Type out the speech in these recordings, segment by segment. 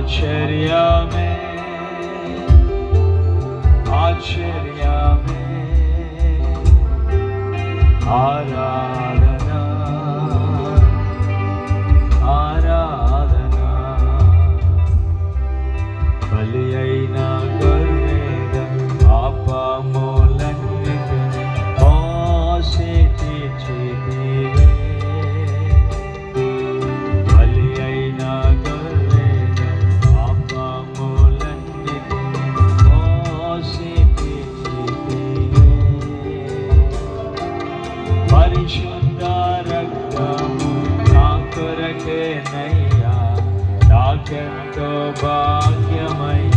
ఆశ్చర్యమే ఆశ్చర్యమే ఆరాధన ఆరాధన నాకెంతో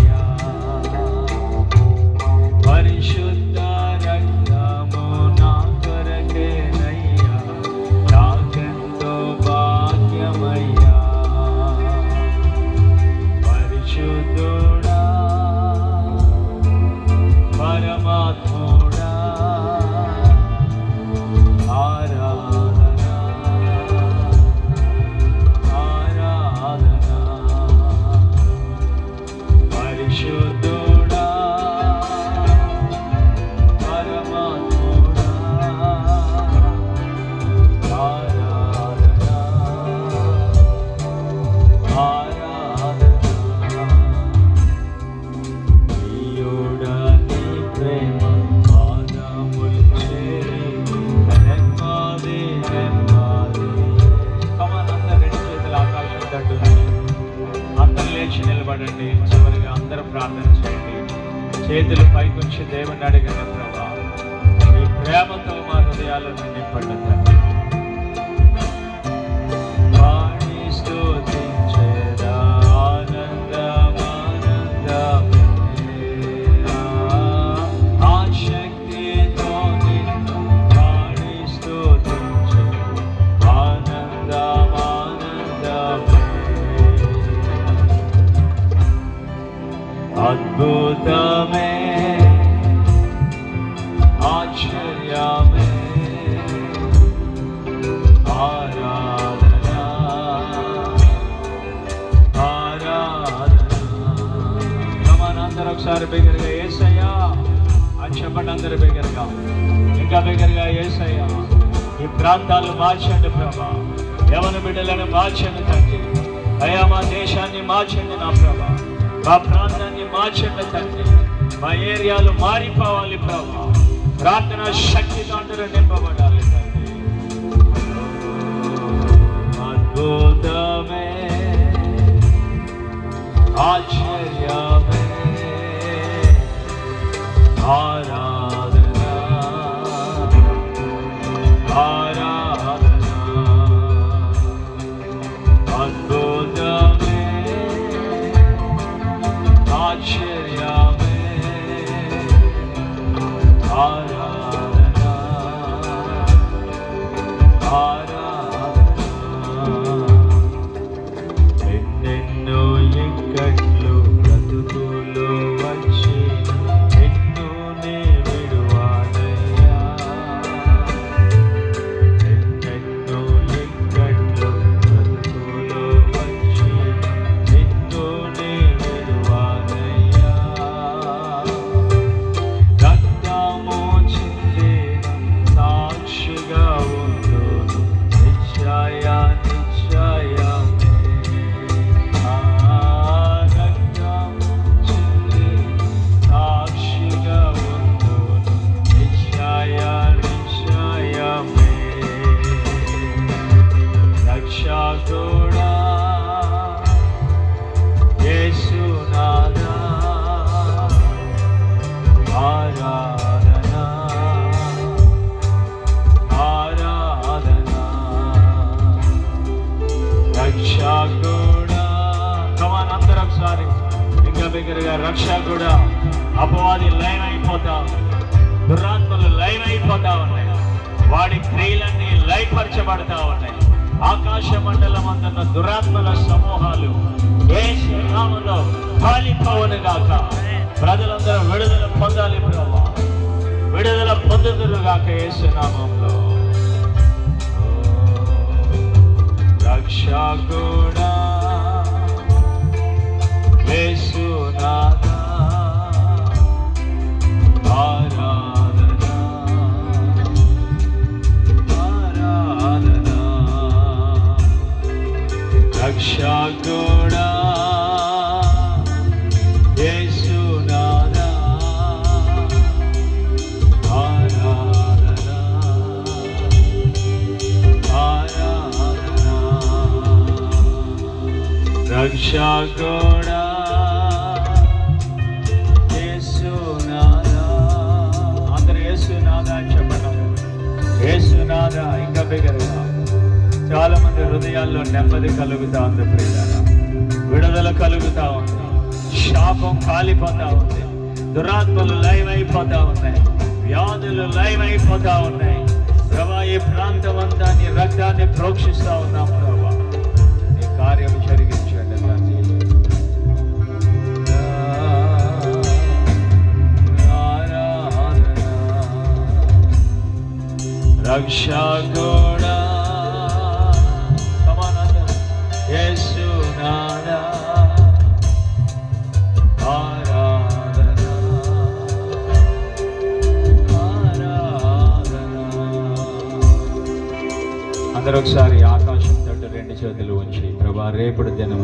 ప్రార్థన చేయండి. చేతులు పైకొచ్చి దేవుని అడిగిన ప్రభావ మీ ప్రేమతో మా హృదయాలను నింపండి ఒకసారి బిగ్గరగా ఏసయ్యా! అని చెప్పండి అందరు బిగ్గరగా ఇంకా బిగ్గరగా ఏసయ్యా ఈ ప్రాంతాలు మార్చండి ప్రభా. యవన బిడ్డలను మార్చండి తండ్రి. అయ్యా మా దేశాన్ని మార్చండి నా ప్రభా. మా ప్రాంతాన్ని మార్చండి తండ్రి. మా ఏరియాలు మారిపోవాలి ప్రభా. ప్రార్థన శక్తితో అందరూ నింపబడాలి తండ్రి. అద్భుతమే. ఆశ్చర్యమే. धारा రక్షకుడా కమాన్ అందరూ ఒకసారి. ఇంకా బిగ్గరగా రక్షకుడా అపవాది లైన్ అయిపోతా దురాత్మలు లైన్ అయిపోతా ఉన్నాయి వాడి క్రియలన్నీ లయపరచబడతా ఉన్నాయి ఆకాశ మండలం అందున్న దురాత్మల సమూహాలు ఏ నామంలో కాలిపోవను గాక. ప్రజలందరూ విడుదల పొందాలి ప్రభా విడుదల పొందుదురు గాక యేసు నామంలో రక్షకుడా రక్షకుడా యేసునాథా అని ఇంకా బిగ్గరగా చాలా మంది హృదయాల్లో నెమ్మది కలుగుతా ఉంది ప్రియాల విడుదల కలుగుతా ఉంది శాపం కాలిపోతా ఉంది దురాత్మలు లైవ్ అయిపోతా ఉన్నాయి వ్యాధులు లైవ్ అయిపోతా ఉన్నాయి ప్రభా ఈ ప్రాంతం అంతా నీ రక్తాన్ని ప్రోక్షిస్తా ఉన్నాం ప్రభా రక్షకుడా ఆరాధన అందరూ ఒకసారి ఆకాశం తట్టు రెండు చేతులు ఉంచి ప్రభా రేపటి దినం